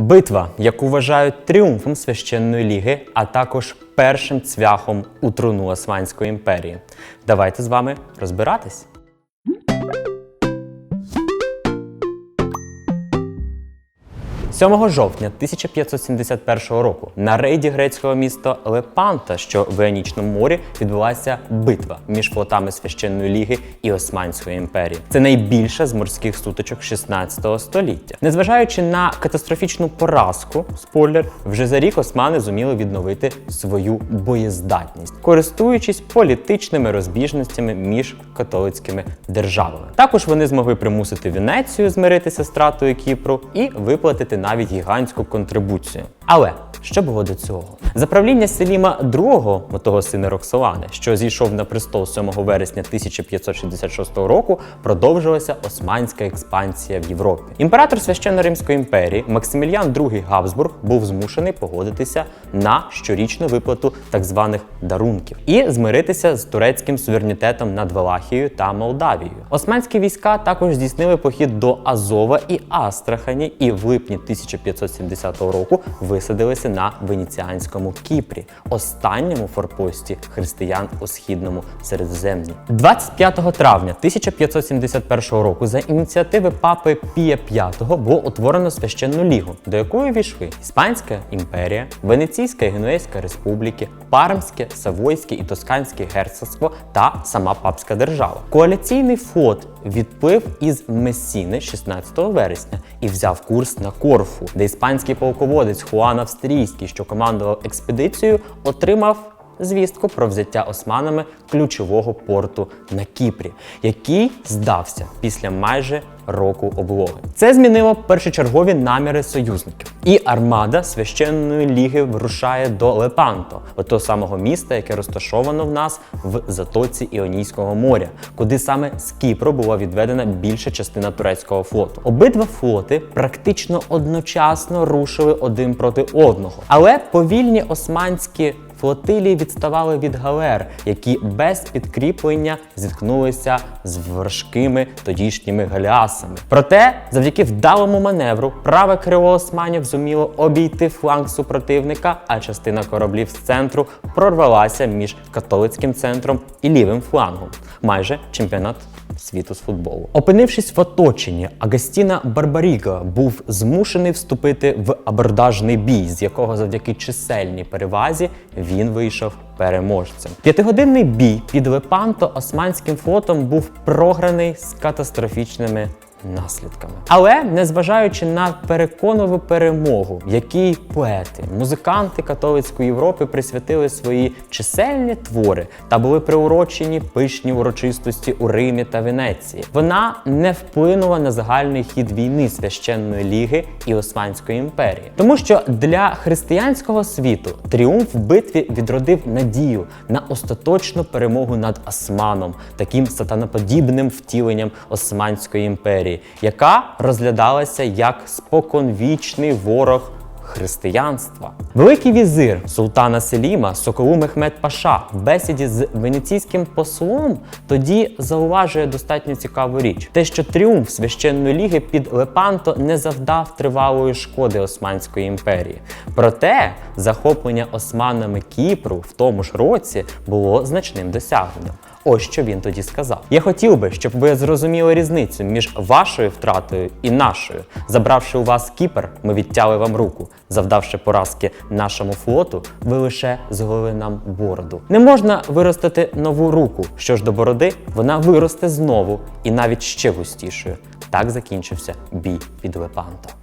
Битва, яку вважають тріумфом священної ліги, а також першим цвяхом у труну Османської імперії. Давайте з вами розбиратись. – 7 жовтня 1571 року на рейді грецького міста Лепанта, що в Іонічному морі, відбулася битва між флотами священної ліги і Османської імперії. Це найбільша з морських сутичок 16 століття. Незважаючи на катастрофічну поразку, спойлер, вже за рік османи зуміли відновити свою боєздатність, користуючись політичними розбіжностями між католицькими державами. Також вони змогли примусити Венецію змиритися з стратою Кіпру і виплатити навіть гігантську контрибуцію. Але що було до цього? За правління Селіма II, того сина Роксолани, що зійшов на престол 7 вересня 1566 року, продовжилася османська експансія в Європі. Імператор священно-римської імперії Максиміліан II Габсбург був змушений погодитися на щорічну виплату так званих дарунків і змиритися з турецьким суверенітетом над Валахією та Молдавією. Османські війська також здійснили похід до Азова і Астрахані, і в липні 1570 року висадилися на Венеціанському Кіпрі, останньому форпості християн у східному Середземні. 25 травня 1571 року за ініціативи папи Пія V було утворено священну лігу, до якої війшли Іспанська імперія, Венеційська і Генуезька республіки, Пармське, Савойське і Тосканське герцогство та сама папська держава. Коаліційний флот відплив із Месіни 16 вересня і взяв курс на Корфу, де іспанський полководець Хуан Австрійський, що командував експедицією, отримав звістку про взяття османами ключового порту на Кіпрі, який здався після майже року облоги. Це змінило першочергові наміри союзників. І армада священної ліги вирушає до Лепанто, того самого міста, яке розташовано в нас в затоці Іонійського моря, куди саме з Кіпру була відведена більша частина турецького флоту. Обидва флоти практично одночасно рушили один проти одного, але повільні османські флотилії відставали від галер, які без підкріплення зіткнулися з важкими тодішніми галіасами. Проте, завдяки вдалому маневру, праве крило османів зуміло обійти фланг супротивника, а частина кораблів з центру прорвалася між католицьким центром і лівим флангом. Майже чемпіонат світу з футболу. Опинившись в оточенні, Агастіна Барбаріга був змушений вступити в абордажний бій, з якого завдяки чисельній перевазі він вийшов переможцем. П'ятигодинний бій під Лепанто османським флотом був програний з катастрофічними наслідками. Але незважаючи на переконливу перемогу, якій поети, музиканти католицької Європи присвятили свої чисельні твори та були приурочені пишні урочистості у Римі та Венеції, вона не вплинула на загальний хід війни священної ліги і Османської імперії, тому що для християнського світу тріумф в битві відродив надію на остаточну перемогу над Османом, таким сатаноподібним втіленням Османської імперії яка розглядалася як споконвічний ворог християнства. Великий візир султана Селіма Соколу Мехмед Паша в бесіді з венеційським послом тоді зауважує достатньо цікаву річ: те, що тріумф священної ліги під Лепанто не завдав тривалої шкоди Османської імперії. Проте захоплення османами Кіпру в тому ж році було значним досягненням. Ось що він тоді сказав. Я хотів би, щоб ви зрозуміли різницю між вашою втратою і нашою. Забравши у вас Кіпр, ми відтяли вам руку. Завдавши поразки нашому флоту, ви лише зголили нам бороду. Не можна виростити нову руку. Що ж до бороди, вона виросте знову і навіть ще густішою. Так закінчився бій під Лепанто.